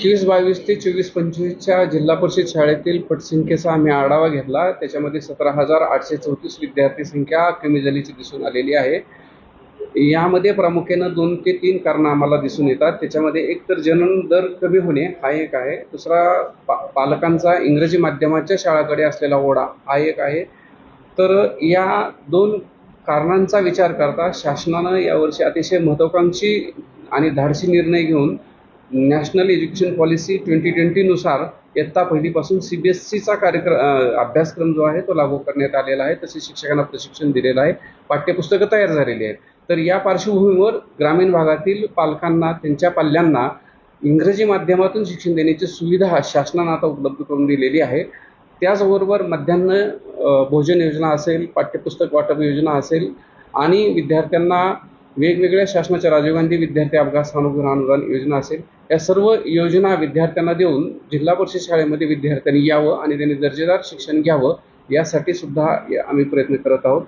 एकवीस बावीस ते चोवीस पंचवीसच्या जिल्हा परिषद शाळेतील पटसंख्येचा आम्ही आढावा घेतला. त्याच्यामध्ये सतरा हजार आठशे चौतीस विद्यार्थी संख्या कमी झाल्याची दिसून आलेली आहे. यामध्ये प्रामुख्यानं दोन ते तीन कारणं आम्हाला दिसून येतात. त्याच्यामध्ये एक तर जनन दर कमी होणे हा एक आहे. दुसरा पा पालकांचा इंग्रजी माध्यमाच्या शाळाकडे असलेला ओढा हा एक आहे. तर या दोन कारणांचा विचार करता शासनानं यावर्षी अतिशय महत्त्वाकांक्षी आणि धाडसी निर्णय घेऊन नॅशनल एज्युकेशन पॉलिसी ट्वेंटी ट्वेंटीनुसार इयत्ता पहिलीपासून सी बी एस सीचा कार्यक्रम अभ्यासक्रम जो आहे तो लागू करण्यात आलेला आहे. तसेच शिक्षकांना प्रशिक्षण दिलेलं आहे. पाठ्यपुस्तकं तयार झालेली आहेत. तर या पार्श्वभूमीवर ग्रामीण भागातील पालकांना त्यांच्या पाल्यांना इंग्रजी माध्यमातून शिक्षण देण्याची सुविधा शासनानं आता उपलब्ध करून दिलेली आहे. त्याचबरोबर मध्यान्ह भोजन योजना असेल पाठ्यपुस्तक वाटप योजना असेल आणि विद्यार्थ्यांना वेगवेगळ्या शासनाच्या राजीव गांधी विद्यार्थी अपघात सानुग्रह अनुदान योजना असेल या सर्व योजना विद्यार्थ्यांना देऊन जिल्हा परिषद शाळेमध्ये विद्यार्थ्यांनी यावं आणि त्यांनी दर्जेदार शिक्षण घ्यावं यासाठी सुद्धा आम्ही प्रयत्न करत आहोत.